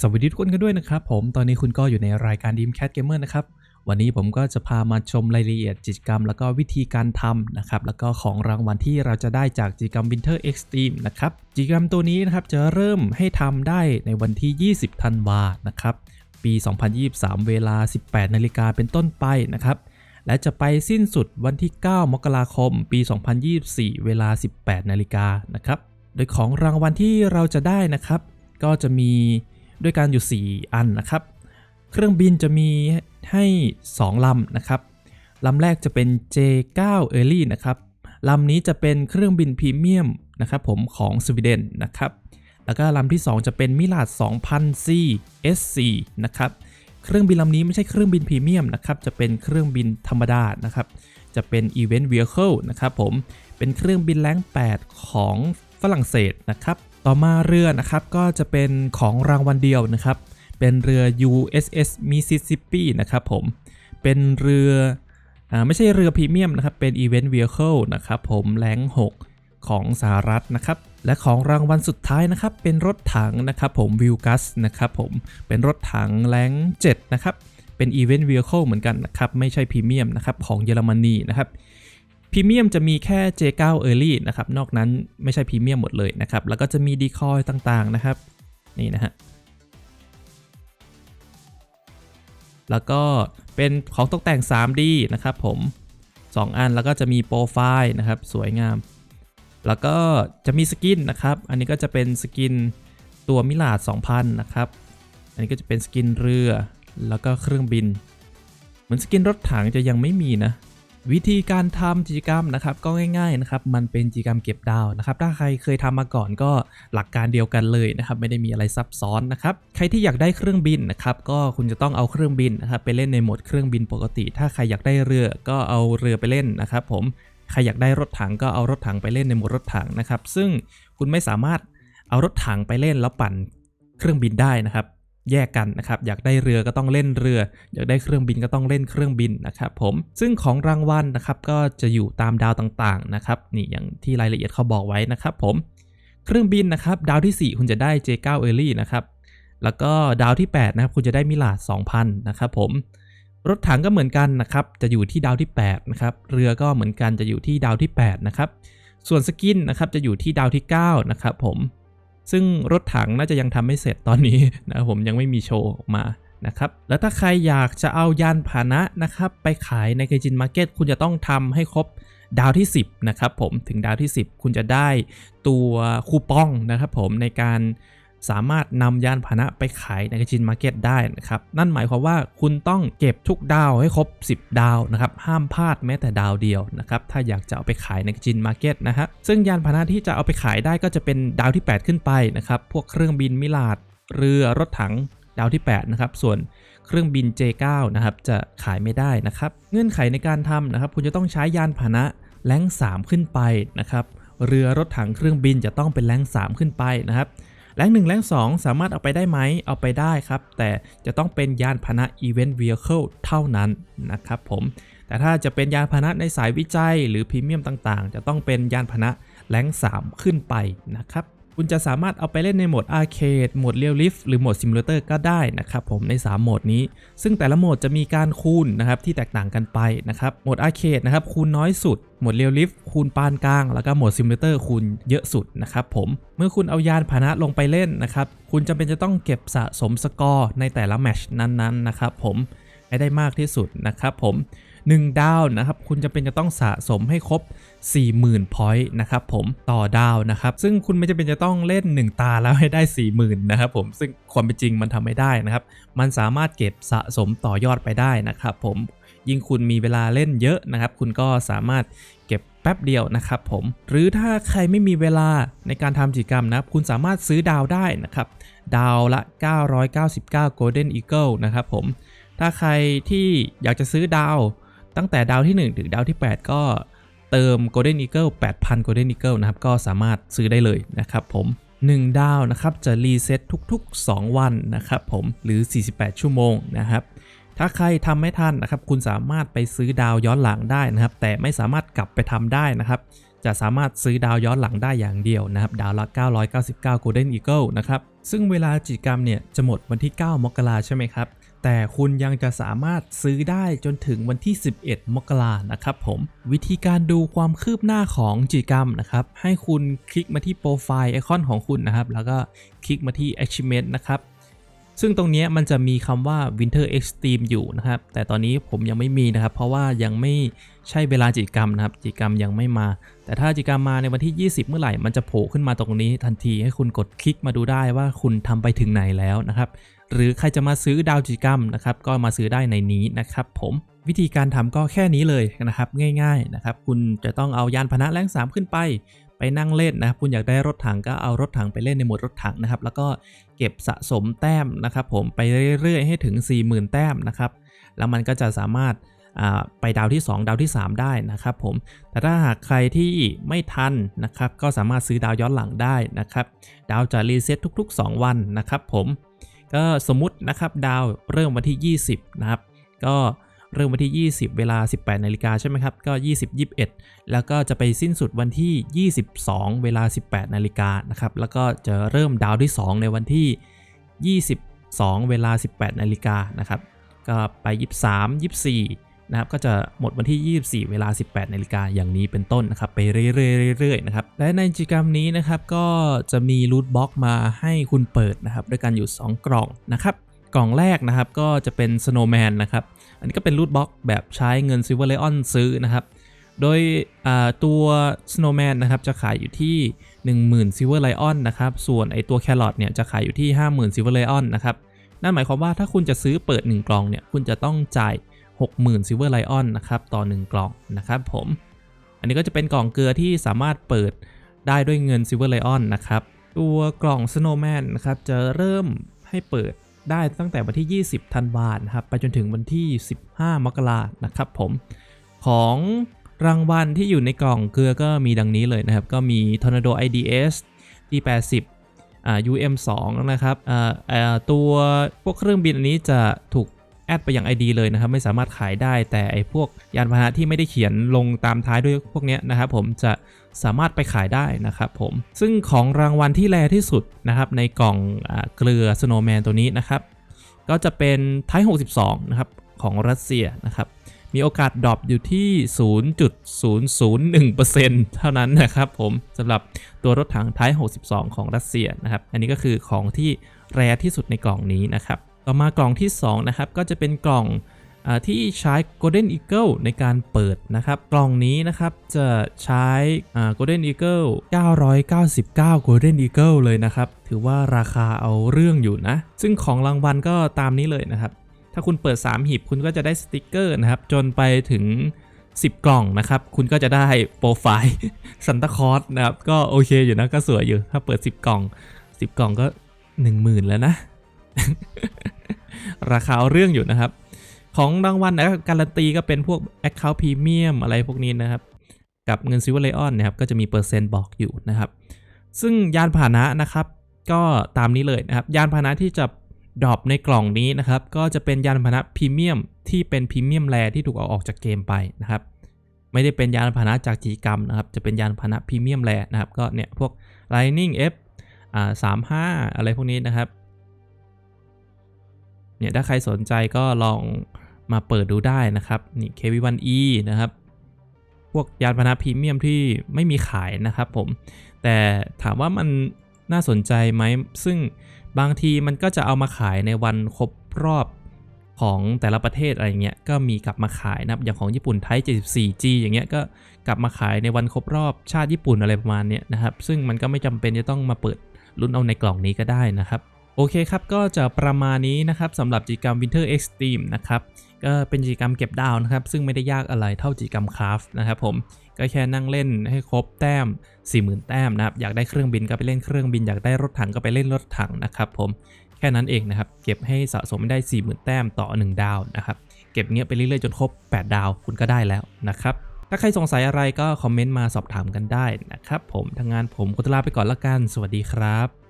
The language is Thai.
สวัสดีทุกคนกันด้วยนะครับผมตอนนี้คุณก็อยู่ในรายการ Dream Cat Gamer นะครับ วันนี้ผมก็จะพามาชมรายละเอียดกิจกรรม แล้วก็วิธีการทำนะครับ แล้วก็ของรางวัลที่เราจะได้จากกิจกรรม Winter Extreme นะครับกิจกรรมตัวนี้นะครับจะเริ่มให้ทำได้ในวันที่ 20 ธันวานะครับ ปี 2023 เวลา 18 นาฬิกาเป็นต้นไปนะครับ และจะไปสิ้นสุดวันที่ 9 มกราคม ปี 2024 เวลา 18 นาฬิกานะครับ โดยของรางวัลที่เราจะได้นะครับ ก็จะมี ด้วยกันอยู่ 4 อันนะครับ เครื่องบินจะมีให้ 2 ลำนะครับลำแรกจะเป็น J9 Early นะครับลำนี้จะเป็นเครื่องบินพรีเมียมนะครับผมของสวีเดนนะครับ แล้วก็ลำที่ 2 จะเป็นมิลาด 2000C SC นะครับ เครื่องบินลำนี้ไม่ใช่เครื่องบินพรีเมียมนะครับ จะเป็นเครื่องบินธรรมดานะครับ จะเป็น Event Vehicle นะครับผม เป็นเครื่องบินแรง 8 ของฝรั่งเศสนะครับ ต่อมาเรือนะครับก็จะเป็นของรางวัลเดียวนะครับ เป็นเรือ USS Mississippi นะครับผม เป็นเรืออ่าไม่ใช่เรือพรีเมียมนะครับ เป็น Event Vehicle นะครับผมแรง6ของสหรัฐนะครับ และของรางวัลสุดท้ายนะครับ เป็นรถถังนะครับผม v i l g u s นะครับผมเป็นรถถังแรง7นะครับ เป็น Event Vehicle เหมือนกันนะครับ ไม่ใช่พรีเมียมนะครับ ของเยอรมนีนะครับ รีเมียมจะมีแค่ J9 Early นะครับ นอกนั้นไม่ใช่พรีเมียมหมดเลยนะครับ แล้วก็จะมีดีคอยต่างๆนะครับ นี่นะฮะ แล้วก็เป็นของตกแต่ง 3D นะครับผม 2 อันแล้วก็จะมีโปรไฟล์นะครับ สวยงาม แล้วก็จะมีสกินนะครับ อันนี้ก็จะเป็นสกินตัวมิลาด2000 นะครับ อันนี้ก็จะเป็นสกินเรือ แล้วก็เครื่องบิน เหมือนสกินรถถังจะยังไม่มีนะ วิธีการทำกิจกรรมนะครับก็ง่ายๆนะครับมันเป็นกิจกรรมเก็บดาวนะครับถ้าใครเคยทำมาก่อนก็หลักการเดียวกันเลยนะครับไม่ได้มีอะไรซับซ้อนนะครับใครที่อยากได้เครื่องบินนะครับก็คุณจะต้องเอาเครื่องบินนะครับไปเล่นในโหมดเครื่องบินปกติ ถ้าใครอยากได้เรือก็เอาเรือไปเล่นนะครับผมใครอยากได้รถถังก็เอารถถังไปเล่นในโหมดรถถังนะครับซึ่งคุณไม่สามารถเอารถถังไปเล่นแล้วปั่นเครื่องบินได้นะครับ แยกกันนะครับ อยากได้เรือก็ต้องเล่นเรือ อยากได้เครื่องบินก็ต้องเล่นเครื่องบินนะครับผม ซึ่งของรางวัลนะครับก็จะอยู่ตามดาวต่างๆนะครับนี่อย่างที่รายละเอียดเขาบอกไว้นะครับผมเครื่องบินนะครับดาวที่ 4 คุณจะได้ J9 Early นะครับแล้วก็ดาวที่8นะครับคุณจะได้มิลาด2,000นะครับผมรถถังก็เหมือนกันนะครับจะอยู่ที่ดาวที่8นะครับเรือก็เหมือนกันจะอยู่ที่ดาวที่8นะครับส่วนสกินนะครับจะอยู่ที่ดาวที่9นะครับผม ซึ่งรถถังน่าจะยังทำไม่เสร็จตอนนี้นะผมยังไม่มีโชว์ออกมานะครับแล้วถ้าใครอยากจะเอายานพาหนะนะครับไปขายในเกจินมาร์เก็ตคุณจะต้องทำให้ครบดาวที่ 10 นะครับผมถึงดาวที่ 10 คุณจะได้ตัวคูปองนะครับผมในการ สามารถนำยานพาหนะไปขายในเกจินมาร์เก็ตได้นะครับ นั่นหมายความว่าคุณต้องเก็บทุกดาวให้ครบ 10 ดาวนะครับ ห้ามพลาดแม้แต่ดาวเดียวนะครับ ถ้าอยากจะเอาไปขายในจินมาร์เก็ตนะฮะ ซึ่งยานพาหนะที่จะเอาไปขายได้ก็จะเป็นดาวที่ 8 ขึ้นไปนะครับ พวกเครื่องบินมิลาด เรือ รถถัง ดาวที่ 8 นะครับ ส่วนเครื่องบิน J9 นะครับ จะขายไม่ได้นะครับ เงื่อนไขในการทำนะครับ คุณจะต้องใช้ยานพาหนะแรง3ขึ้นไปนะครับ เรือ รถถัง เครื่องบินจะต้องเป็นแรง3ขึ้นไปนะครับ แรง1แรง2 สามารถเอาไปได้ไหมเอาไปได้ครับ แต่จะต้องเป็นยานพาหนะ Event Vehicle เท่านั้นนะครับผมแต่ถ้าจะเป็นยานพาหนะในสายวิจัยหรือพรีเมียมต่างๆ จะต้องเป็นยานพาหนะแรง3ขึ้นไปนะครับ คุณจะสามารถเอาไปเล่นในโหมดอาร์เคดโหมดเรียลลิฟหรือโหมดซิมูเลเตอร์ก็ได้นะครับผมใน 3 โหมดนี้ ซึ่งแต่ละโหมดจะมีการคูณนะครับที่แตกต่างกันไปนะครับโหมดอาร์เคดนะครับคูณน้อยสุดโหมดเรียลลิฟคูณปานกลาง แล้วก็โหมดซิมูเลเตอร์คูณเยอะสุดนะครับผมเมื่อคุณเอายานพาหนะลงไปเล่นนะครับคุณจำเป็นจะต้องเก็บสะสมสกอร์ในแต่ละแมชนั้นๆนะครับผมให้ได้มากที่สุดนะครับผม 1 ดาวนะครับคุณจะเป็นจะต้องสะสมให้ครบ 40,000พอยต์นะครับผมต่อดาวนะครับซึ่งคุณไม่จำเป็นจะต้องเล่น 1 ตาแล้วให้ได้ 40,000นะครับผมซึ่งความเป็นจริงมันทำไม่ได้นะครับมันสามารถเก็บสะสมต่อยอดไปได้นะครับผมยิ่งคุณมีเวลาเล่นเยอะนะครับ คุณก็สามารถเก็บแป๊บเดียวนะครับผมหรือถ้าใครไม่มีเวลาในการทำกิจกรรมนะครับ คุณสามารถซื้อดาวได้นะครับ ดาวละ 999 Golden Eagle นะครับผมถ้าใครที่อยากจะซื้อดาว ตั้งแต่ดาวที่ 1 ถึงดาวที่ 8 ก็เติม Golden Eagle 8,000 Golden Eagle นะครับ ก็สามารถซื้อได้เลยนะครับผม 1 ดาวนะครับ จะรีเซ็ตทุกๆ 2 วันนะครับผม หรือ 48 ชั่วโมงนะครับ ถ้าใครทำไม่ทันนะครับ คุณสามารถไปซื้อดาวย้อนหลังได้นะครับ แต่ไม่สามารถกลับไปทำได้นะครับ จะสามารถซื้อดาวย้อนหลังได้อย่างเดียวนะครับ ดาวละ 999 Golden Eagle นะครับ ซึ่งเวลากิจกรรมเนี่ยจะหมดวันที่ 9 มกราใช่ไหมครับ แต่คุณยังจะสามารถซื้อได้จนถึงวันที่ 11 มกรานะครับผม วิธีการดูความคืบหน้าของจิกรรมนะครับ ให้คุณคลิกมาที่โปรไฟล์ไอคอนของคุณนะครับ แล้วก็คลิกมาที่ achievement นะครับ ซึ่งตรงนี้มันจะมีคำว่า Winter Extreme อยู่นะครับ แต่ตอนนี้ผมยังไม่มีนะครับ เพราะว่ายังไม่ใช่เวลากิจกรรมนะครับกิจกรรมยังไม่มา แต่ถ้ากิจกรรมมาในวันที่ 20 เมื่อไหร่ มันจะโผล่ขึ้นมาตรงนี้ทันทีให้คุณกดคลิกมาดูได้ว่าคุณทำไปถึงไหนแล้วนะครับ หรือใครจะมาซื้อดาวกิจกรรมนะครับ ก็มาซื้อได้ในนี้นะครับผมวิธีการทำก็แค่นี้เลยนะครับง่ายๆนะครับคุณจะต้องเอายานพาหนะแรง3ขึ้นไป ไปนั่งเล่นนะคุณอยากได้รถถังก็เอารถถังไปเล่นในโหมดรถถังนะครับ แล้วก็เก็บสะสมแต้มนะครับ ผมไปเรื่อยๆให้ถึง 40,000 แต้มนะครับ แล้วมันก็จะสามารถไปดาวที่ 2 ดาวที่ 3 ได้นะครับผม แต่ถ้าหากใครที่ไม่ทันนะครับ ก็สามารถซื้อดาวย้อนหลังได้นะครับ ดาวจะรีเซ็ตทุก ๆ 2 วันนะครับผม ก็สมมุตินะครับดาวเริ่มวันที่ 20 นะครับ ก็ เริ่มวันที่ 20 เวลา 18นาฬิกาใช่ไหมครับ ก็ 20 21 แล้วก็จะไปสิ้นสุดวันที่ 22 เวลา 18นาฬิกานะครับ แล้วก็จะเริ่มดาวที่ 2 ในวันที่ 22 เวลา 18นาฬิกานะครับ ก็ไป 23 24นะครับก็จะหมดวันที่ 24 เวลา 18นาฬิกาอย่างนี้เป็นต้นนะครับ ไปเรื่อยๆๆนะครับ และในกิจกรรมนี้นะครับก็จะมีรูทบล็อกมาให้คุณเปิดนะครับ ด้วยกันอยู่ 2 กล่องนะครับ กล่องแรกนะครับก็จะเป็น Snowman นะครับ อันนี้ก็เป็นรูทบ็อกแบบใช้เงิน Silver Lion ซื้อนะครับ โดยตัว Snowman นะครับจะขายอยู่ที่ 10,000 Silver Lion นะครับ ส่วนไอตัว Carrot เนี่ยจะขายอยู่ที่ 50,000 Silver Lion นะครับ นั่นหมายความว่าถ้าคุณจะซื้อเปิด 1 กล่องเนี่ยคุณจะต้องจ่าย 60,000 Silver Lion นะครับต่อ 1 กล่องนะครับผม อันนี้ก็จะเป็นกล่องเกลือที่สามารถเปิดได้ด้วยเงิน Silver Lion นะครับ ตัวกล่อง Snowman นะครับจะเริ่มให้เปิด ได้ตั้งแต่วันที่ 20 ธันวาคมนะครับ ไปจนถึงวันที่ 15 มกราคมนะครับผม ของรางวัลที่อยู่ในกล่องเกลือก็มีดังนี้เลยนะครับ ก็มี Tornado IDS T80 อ่า UM2 นะครับอ่าตัวพวกเครื่องบินอันนี้จะถูก แอดไปอย่าง ID เลยนะครับไม่สามารถขายได้แต่ไอ้พวกยานพาหนะที่ไม่ได้เขียนลงตามท้ายด้วยพวกนี้นะครับผมจะสามารถไปขายได้นะครับผมซึ่งของรางวัลที่แรที่สุดนะครับในกล่องอเกลือ Snowman ตัวนี้นะครับก็จะเป็นไทย62นะครับของรัสเซียนะครับมีโอกาสดรอปอยู่ที่ 0.001%เท่านั้นนะครับผมสำหรับตัวรถถังไทย62 ของรัสเซียนะครับอันนี้ก็คือของที่แรที่สุดในกล่องนี้นะครับ ต่อมากล่องที่ 2 นะครับ ก็จะเป็นกล่องอที่ใช้ Golden Eagle ในการเปิดนะครับ กล่องนี้นะครับจะใช้ Golden Eagle 999 Golden Eagle เลยนะครับ ถือว่าราคาเอาเรื่องอยู่นะ ซึ่งของรางวัลก็ตามนี้เลยนะครับ ถ้าคุณเปิด 3 หีบคุณก็จะได้สติกเกอร์นะครับ จนไปถึง 10 กล่องนะครับ คุณก็จะได้โปรไฟล์ซันตาคอสนะครับ ก็โอเคอยู่นะก็สวยอยู่ ถ้าเปิด 10 กล่อง 10 กล่องก็ 10,000 แล้วนะ ราคาเรื่องอยู่นะครับ ของรางวัลนะการันตีก็เป็นพวก Account Premium อะไรพวกนี้นะครับ กับเงิน Silver Lion นะครับก็จะมีเปอร์เซ็นต์บอกอยู่นะครับ ซึ่งยานพาหนะนะครับ ก็ตามนี้เลยนะครับ ยานพาหนะที่จะดรอปในกล่องนี้นะครับ ก็จะเป็นยานพาหนะพรีเมียมที่เป็นพรีเมียมแรที่ถูกเอาออกจากเกมไปนะครับ ไม่ได้เป็นยานพาหนะจากกิจกรรมนะครับ จะเป็นยานพาหนะพรีเมียมแรนะครับ ก็เนี่ยพวก Lightning F อ่า35อะไรพวกนี้นะครับ เนี่ยถ้าใครสนใจก็ลองมาเปิดดูได้นะครับนี่ KV1E นะครับ พวกยานพาหนะพรีเมียมที่ไม่มีขายนะครับผม แต่ถามว่ามันน่าสนใจไหม ซึ่งบางทีมันก็จะเอามาขายในวันครบรอบของแต่ละประเทศอะไรเงี้ย ก็มีกลับมาขายนะอย่างของญี่ปุ่นไทย 74G อย่างเงี้ย ก็กลับมาขายในวันครบรอบชาติญี่ปุ่นอะไรประมาณเนี้ยนะครับ ซึ่งมันก็ไม่จำเป็นจะต้องมาเปิดรุ่นเอาในกล่องนี้ก็ได้นะครับ โอเคครับ ก็จะประมาณนี้นะครับสำหรับกิจกรรม Winter Extreme นะครับ ก็เป็นกิจกรรมเก็บดาวนะครับ ซึ่งไม่ได้ยากอะไรเท่ากิจกรรมคราฟนะครับผม ก็แค่นั่งเล่นให้ครบแต้ม 40,000 แต้มนะครับ อยากได้เครื่องบินก็ไปเล่นเครื่องบิน อยากได้รถถังก็ไปเล่นรถถังนะครับผม แค่นั้นเองนะครับ เก็บให้สะสมได้ 40,000 แต้มต่อ 1 ดาวนะครับ เก็บเงี้ยไปเรื่อยๆจนครบ 8 ดาวคุณก็ได้แล้วนะครับ ถ้าใครสงสัยอะไรก็คอมเมนต์มาสอบถามกันได้นะครับผม ทางงานผมก็จะลาไปก่อนละกัน สวัสดีครับ